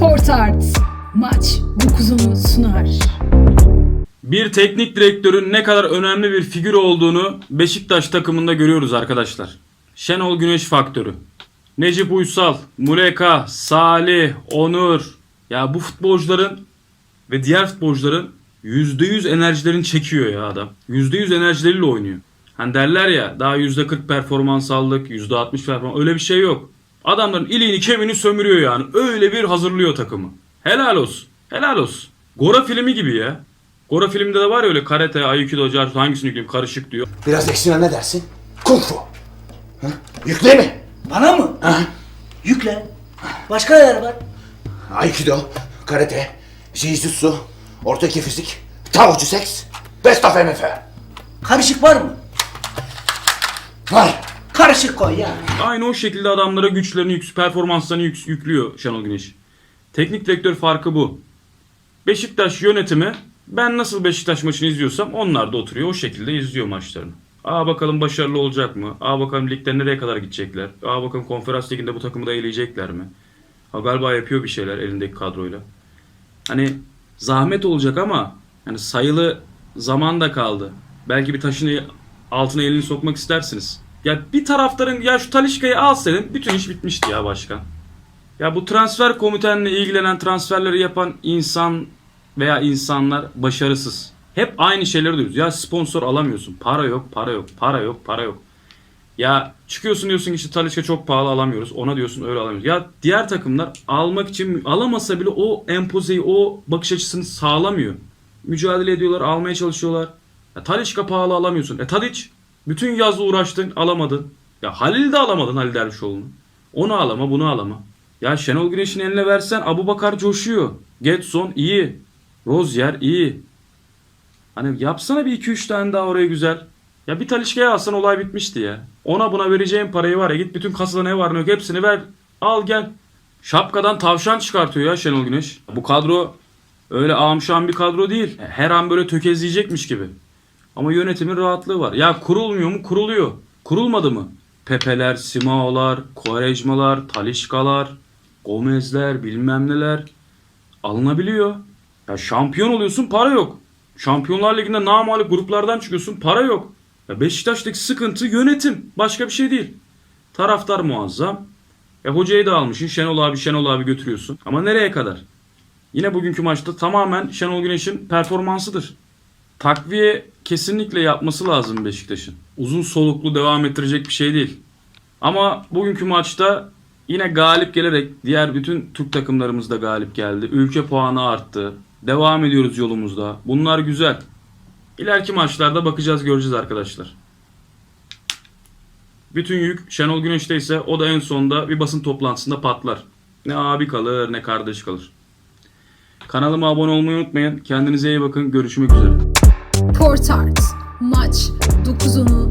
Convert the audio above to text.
Portart. Maç 9'unu sunar. Bir teknik direktörün ne kadar önemli bir figür olduğunu Beşiktaş takımında görüyoruz arkadaşlar. Şenol Güneş faktörü. Necip Uysal, Muleka, Salih, Onur. Ya bu futbolcuların ve diğer futbolcuların %100 enerjilerini çekiyor ya adam. %100 enerjileriyle oynuyor. Hani derler ya daha %40 performans aldık, %60 performans öyle bir şey yok. Adamların iliğini kemiğini sömürüyor yani. Öyle bir hazırlıyor takımı. Helal olsun. Helal olsun. Gora filmi gibi ya. Gora filmde de var ya öyle karate, aikido, jarsu hangisini yükleyeyim karışık diyor. Biraz eksine ne dersin? Kung fu. Ha? Yükle mi? Bana mı? Ha? Yükle. Başka neler var? Aikido, karate, jiu-jitsu, orta iki fizik, tavucu seks, best of MF. Karışık var mı? Var. Karışık koy ya. Aynı o şekilde adamlara güçlerini, yük, performanslarını yük- yüklüyor Şenol Güneş. Teknik direktör farkı bu. Beşiktaş yönetimi ben nasıl Beşiktaş maçını izliyorsam onlar da oturuyor o şekilde izliyor maçlarını. Aa bakalım başarılı olacak mı? Aa bakalım ligde nereye kadar gidecekler? Aa bakalım konferans liginde bu takımı da eleyecekler mi? Ha galiba yapıyor bir şeyler elindeki kadroyla. Hani zahmet olacak ama hani sayılı zaman da kaldı. Belki bir taşın altına elini sokmak istersiniz. Ya bir taraftarın ya şu Talişka'yı alsaydın bütün iş bitmişti ya başkan. Ya bu transfer komitenle ilgilenen transferleri yapan insan veya insanlar başarısız. Hep aynı şeyleri duyuyoruz. Ya sponsor alamıyorsun. Para yok, para yok, para yok, para yok. Ya çıkıyorsun diyorsun ki işte Talisca çok pahalı alamıyoruz. Ona diyorsun öyle alamıyoruz. Ya diğer takımlar almak için alamasa bile o empozeyi, o bakış açısını sağlamıyor. Mücadele ediyorlar, almaya çalışıyorlar. Ya Talisca pahalı alamıyorsun. E Tadic bütün yaz uğraştın, alamadın. Ya Halil de alamadın Halil Dervişoğlu'nu. Onu alama, bunu alama. Ya Şenol Güneş'in eline versen Abu Bakar coşuyor. Getson iyi. Rozier iyi. Hani yapsana bir 2-3 tane daha oraya güzel. Ya bir Talişka'ya alsan olay bitmişti ya. Ona buna vereceğin parayı var ya git bütün kasada ne var ne yok hepsini ver. Al gel. Şapkadan tavşan çıkartıyor ya Şenol Güneş. Bu kadro öyle amşan bir kadro değil. Her an böyle tökezleyecekmiş gibi. Ama yönetimin rahatlığı var. Ya kurulmuyor mu? Kuruluyor. Kurulmadı mı? Pepeler, Simao'lar, Quaresma'lar, Talişkalar, Gomez'ler, bilmem neler alınabiliyor. Ya şampiyon oluyorsun para yok. Şampiyonlar Ligi'nde namalip gruplardan çıkıyorsun para yok. Ya Beşiktaş'taki sıkıntı yönetim. Başka bir şey değil. Taraftar muazzam. E hocayı da almışsın. Şenol abi Şenol abi götürüyorsun. Ama nereye kadar? Yine bugünkü maçta tamamen Şenol Güneş'in performansıdır. Takviye kesinlikle yapması lazım Beşiktaş'ın. Uzun soluklu devam ettirecek bir şey değil. Ama bugünkü maçta yine galip gelerek diğer bütün Türk takımlarımız da galip geldi. Ülke puanı arttı. Devam ediyoruz yolumuzda. Bunlar güzel. İleriki maçlarda bakacağız göreceğiz arkadaşlar. Bütün yük Şenol Güneş'te ise o da en sonunda bir basın toplantısında patlar. Ne abi kalır ne kardeş kalır. Kanalıma abone olmayı unutmayın. Kendinize iyi bakın. Görüşmek üzere. Port Art. Maç 9-10'u